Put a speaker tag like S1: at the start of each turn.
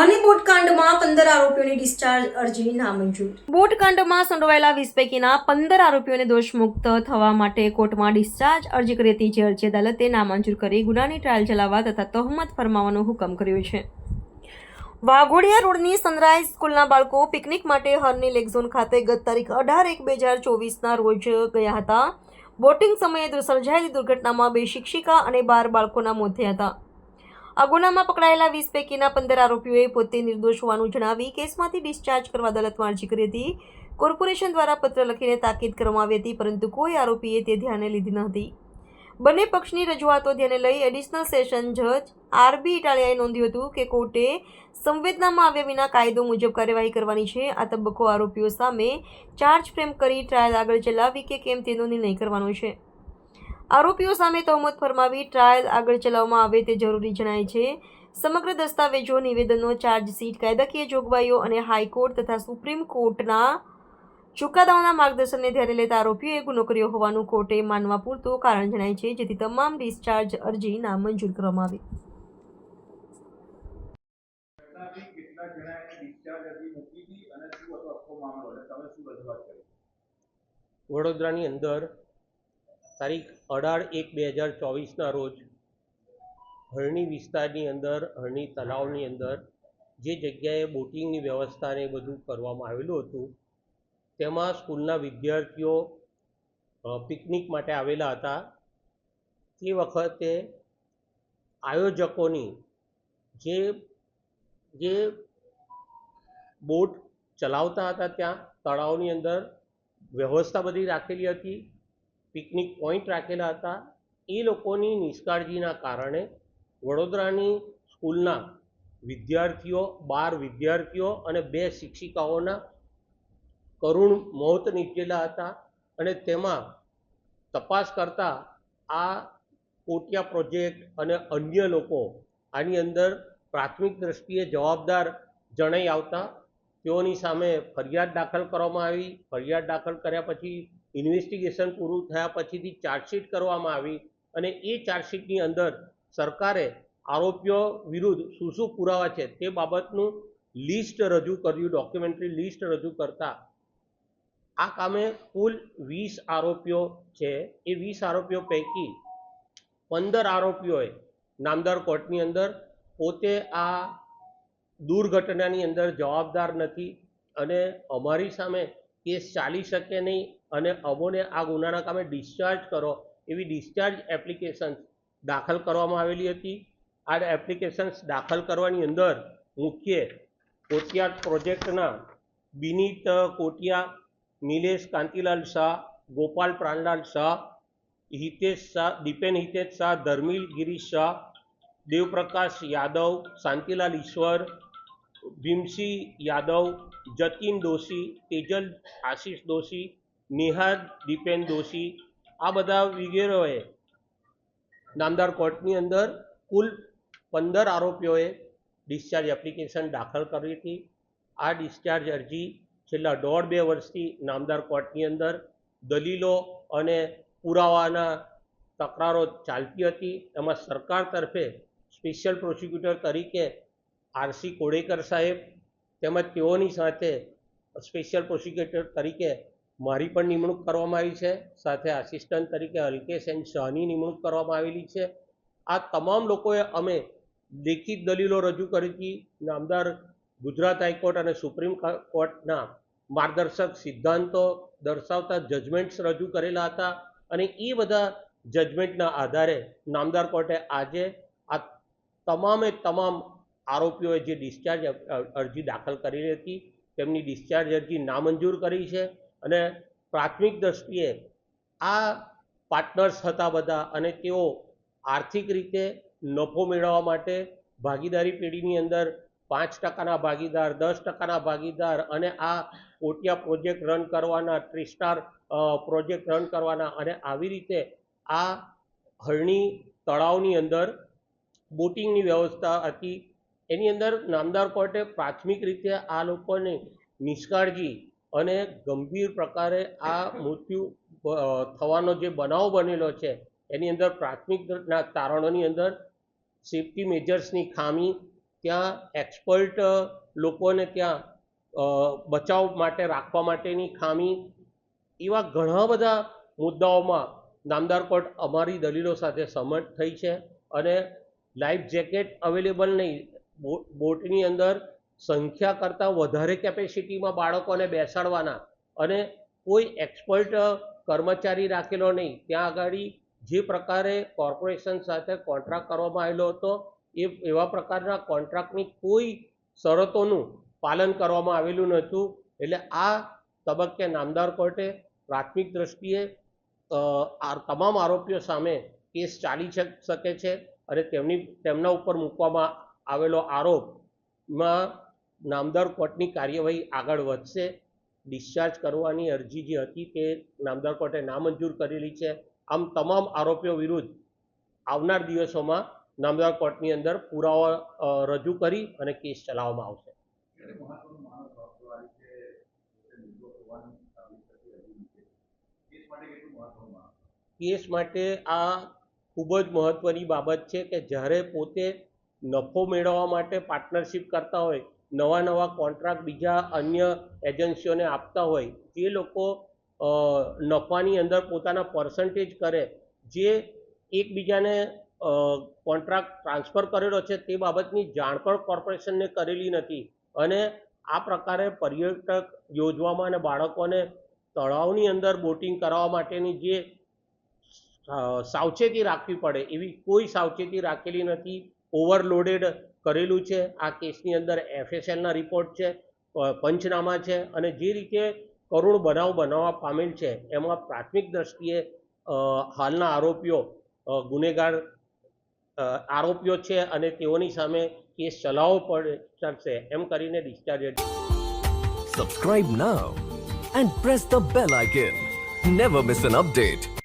S1: હની બોટકાંડમાં પંદર આરોપીઓની ડિસ્ચાર્જ અરજી નામંજૂર. બોટકાંડમાં સંડોવાયેલા વીસ પૈકીના પંદર આરોપીઓને દોષમુક્ત થવા માટે કોર્ટમાં ડિસ્ચાર્જ અરજી કરી હતી, જે અરજી અદાલતે નામંજૂર કરી ગુનાની ટ્રાયલ ચલાવવા તથા તહોમત ફરમાવવાનો હુકમ કર્યો છે. વાઘોડિયા રોડની સનરાઈઝ સ્કૂલના બાળકો પિકનિક માટે હરની લેક ઝોન ખાતે ગત તારીખ અઢાર એક બે હજાર ચોવીસના રોજ ગયા હતા. બોટિંગ સમયે સર્જાયેલી દુર્ઘટનામાં બે શિક્ષિકા અને બાર બાળકોના મોત થયા હતા. આ ગુનામાં પકડાયેલા વીસ પૈકીના પંદર આરોપીઓએ પોતે નિર્દોષ હોવાનું જણાવી કેસમાંથી ડિસ્ચાર્જ કરવા અદાલતમાં અરજી કરી હતી. કોર્પોરેશન દ્વારા પત્ર લખીને તાકીદ કરવામાં આવી હતી, પરંતુ કોઈ આરોપીએ તે ધ્યાને લીધી ન હતી. બંને પક્ષની રજૂઆતો ધ્યાને લઈ એડિશનલ સેશન જજ આરબી ઇટાલિયાએ નોંધ્યું હતું કે કોર્ટે સંવેદનામાં આવ્યા વિના કાયદો મુજબ કાર્યવાહી કરવાની છે. આ તબક્કો આરોપીઓ સામે ચાર્જ ફ્રેમ કરી ટ્રાયલ આગળ ચલાવી કે કેમ તેનો નિર્ણય કરવાનો છે. આરોપીઓ સામે તહોમત ફરમાવી ટ્રાયલ આગળ ચલાવવામાં આવે તે જરૂરી જણાય છે. સમગ્ર દસ્તાવેજો નિવેદનો ચાર્જશીટ કાયદાકીય જોગવાઈઓ અને હાઈકોર્ટ તથા સુપ્રીમ કોર્ટના ચુકાદાઓના માર્ગદર્શનને ધ્યાને લેતા આરોપીઓએ ગુનો કર્યો હોવાનું કોર્ટે માનવા પૂરતું કારણ જણાય છે. જેથી તમામ ડિસ્ચાર્જ અરજી નામંજૂર કરવામાં આવી.
S2: વડોદરાની અંદર તારીખ અઢાર એક બે હજાર ચોવીસના રોજ હરણી વિસ્તારની અંદર, હરણી તળાવની અંદર જે જગ્યાએ બોટિંગની વ્યવસ્થાને બધું કરવામાં આવેલું હતું, તેમાં સ્કૂલના વિદ્યાર્થીઓ પિકનિક માટે આવેલા હતા. તે વખતે આયોજકોની જે જે બોટ ચલાવતા હતા ત્યાં, તળાવની અંદર વ્યવસ્થા બધી રાખેલી હતી. પિકનિક પોઈન્ટ રાખેલા હતા. એ લોકોની નિષ્કાળજીના કારણે વડોદરાની સ્કૂલના વિદ્યાર્થીઓ, બાર વિદ્યાર્થીઓ અને બે શિક્ષિકાઓના કરુણ મોત નીપજેલા હતા અને તેમાં તપાસ કરતા આ કોટિયા પ્રોજેક્ટ અને અન્ય લોકો આની અંદર પ્રાથમિક દ્રષ્ટિએ જવાબદાર જણાઈ આવતા. તેઓની સામે ફરિયાદ દાખલ કરવામાં આવી. ફરિયાદ દાખલ કર્યા પછી ઇન્વેસ્ટિગેશન પૂરું થયા પછીથી ચાર્જશીટ કરવામાં આવી અને એ ચાર્જશીટની અંદર સરકારે આરોપીઓ વિરુદ્ધ શું શું પુરાવા છે તે બાબતનું લિસ્ટ રજૂ કર્યું ડોક્યુમેન્ટરી લિસ્ટ રજૂ કરતા. આ કામે કુલ વીસ આરોપીઓ છે. એ વીસ આરોપીઓ પૈકી પંદર આરોપીઓએ નામદાર કોર્ટની અંદર પોતે આ દુર્ઘટનાની અંદર જવાબદાર નથી અને અમારી સામે કેસ ચાલી શકે નહીં અને અમોને આ ગુનાના કામે ડિસ્ચાર્જ કરો એવી ડિસ્ચાર્જ એપ્લિકેશન દાખલ કરવામાં આવેલી હતી. આ એપ્લિકેશન્સ દાખલ કરવાની અંદર મુખ્ય કોટિયા પ્રોજેક્ટના બિનીત કોટિયા નિલેશ કાંતિલાલ શાહ, ગોપાલ પ્રાણલાલ શાહ, હિતેશ શાહ, દીપેન હિતેશ શાહ, ધર્મિલ ગિરીશ શાહ, દેવપ્રકાશ યાદવ, શાંતિલાલ ઈશ્વર ભીમસિંહ યાદવ, જતીન દોશી, તેજલ, આશીષ દોશી, નિહાદ, દીપેન દોશી, આ બધા વગેરેઓએ નામદાર કોર્ટની અંદર કુલ પંદર આરોપીઓએ ડિસ્ચાર્જ એપ્લિકેશન દાખલ કરી હતી. આ ડિસ્ચાર્જ અરજી છેલ્લા દોઢ બે વર્ષથી નામદાર કોર્ટની અંદર દલીલો અને પુરાવાના તકરારો ચાલતી હતી. એમાં સરકાર તરફે સ્પેશિયલ પ્રોસિક્યુટર તરીકે આરસી કોડેકર સાહેબ તેમજ તેઓની સાથે સ્પેશિયલ પ્રોસિક્યુટર તરીકે મારી પણ નિમણૂક કરવામાં આવી છે. સાથે આસિસ્ટન્ટ તરીકે અલ્કેશ એન શાહની નિમણૂક કરવામાં આવેલી છે. આ તમામ લોકોએ અમે લેખિત દલીલો રજૂ કરી હતી. નામદાર ગુજરાત હાઈકોર્ટ અને સુપ્રીમ કોર્ટના માર્ગદર્શક સિદ્ધાંતો દર્શાવતા જજમેન્ટ્સ રજૂ કરેલા હતા અને એ બધા જજમેન્ટના આધારે નામદાર કોર્ટે આજે આ તમામે તમામ આરોપીઓએ જે ડિસ્ચાર્જ અરજી દાખલ કરી હતી, તેમની ડિસ્ચાર્જ અરજી નામંજૂર કરી છે અને પ્રાથમિક દ્રષ્ટિએ આ પાર્ટનર્સ હતા બધા અને તેઓ આર્થિક રીતે નફો મેળવવા માટે ભાગીદારી પેઢીની અંદર પાંચ ટકાના ભાગીદાર, દસ ટકાના ભાગીદાર અને આ કોટિયા પ્રોજેક્ટ રન કરવાના, ટ્રીસ્ટાર પ્રોજેક્ટ રન કરવાના અને આવી રીતે આ હરણી તળાવની અંદર બોટિંગની વ્યવસ્થા હતી એની અંદર નામદાર કોર્ટે પ્રાથમિક રીતે આ લોકોને નિષ્કાળજી અને ગંભીર પ્રકારે આ મૃત્યુ થવાનો જે બનાવ બનેલો છે, એની અંદર પ્રાથમિકના તારણોની અંદર સેફ્ટી મેજર્સની ખામી, ત્યાં એક્સપર્ટ લોકોને ત્યાં બચાવ માટે રાખવા માટેની ખામી, એવા ઘણા બધા મુદ્દાઓમાં નામદાર કોર્ટ અમારી દલીલો સાથે સહમત થઈ છે અને લાઈફ જેકેટ અવેલેબલ નહીં. બોટની અંદર સંખ્યા કરતાં વધારે કેપેસિટીમાં બાળકોને બેસાડવાના અને કોઈ એક્સપર્ટ કર્મચારી રાખેલો નહીં. ત્યાં આગળ જે પ્રકારે કોર્પોરેશન સાથે કોન્ટ્રાક્ટ કરવામાં આવેલો હતો, એ, એવા પ્રકારના કોન્ટ્રાક્ટની કોઈ શરતોનું પાલન કરવામાં આવેલું નહોતું. એટલે આ તબક્કે નામદાર કોર્ટે પ્રાથમિક દ્રષ્ટિએ તમામ આરોપીઓ સામે કેસ ચાલી શકે છે અને તેમની, તેમના ઉપર મૂકવામાં આવેલો આરોપમાં નામદાર કોર્ટની કાર્યવાહી આગળ વધશે. ડિસ્ચાર્જ કરવાની અરજી જે હતી તે નામદાર કોર્ટે નામંજૂર કરેલી છે. આમ તમામ આરોપીઓ વિરુદ્ધ આવનાર દિવસોમાં નામદાર કોર્ટની અંદર પુરાવા રજૂ કરી અને કેસ ચલાવવામાં આવશે.
S3: મહત્વનું. કેસ માટે મહત્વનું
S2: આ ખૂબ જ મહત્ત્વની બાબત છે કે જ્યારે પોતે નફો મેળવવા માટે પાર્ટનરશિપ કરતા હોય, નવા નવા કોન્ટ્રાક્ટ બીજા અન્ય એજન્સીઓને આપતા હોય, જે લોકો નફાની અંદર પોતાના પર્સન્ટેજ કરે, જે એકબીજાને કોન્ટ્રાક્ટ ટ્રાન્સફર કરેલો છે તે બાબતની જાણ પણ કોર્પોરેશનને કરેલી નથી. અને આ પ્રકારે પર્યટક યોજવામાં અને બાળકોને તળાવની અંદર બોટિંગ કરાવવા માટેની જે સાવચેતી રાખવી પડે એવી કોઈ સાવચેતી રાખેલી નથી. ઓવરલોડેડ કરેલું છે આ કેસની અંદર એફએસએલના રિપોર્ટ છે પંચનામા છે અને જે રીતે કરુણ બનાવ બનાવવા પામેલ છે, એમાં પ્રાથમિક દ્રષ્ટિએ હાલના આરોપીઓ ગુનેગાર આરોપીઓ છે અને તેઓની સામે કેસ ચલાવવો ચાલશે એમ કરીને discharge
S4: subscribe now and press the bell icon never miss an update.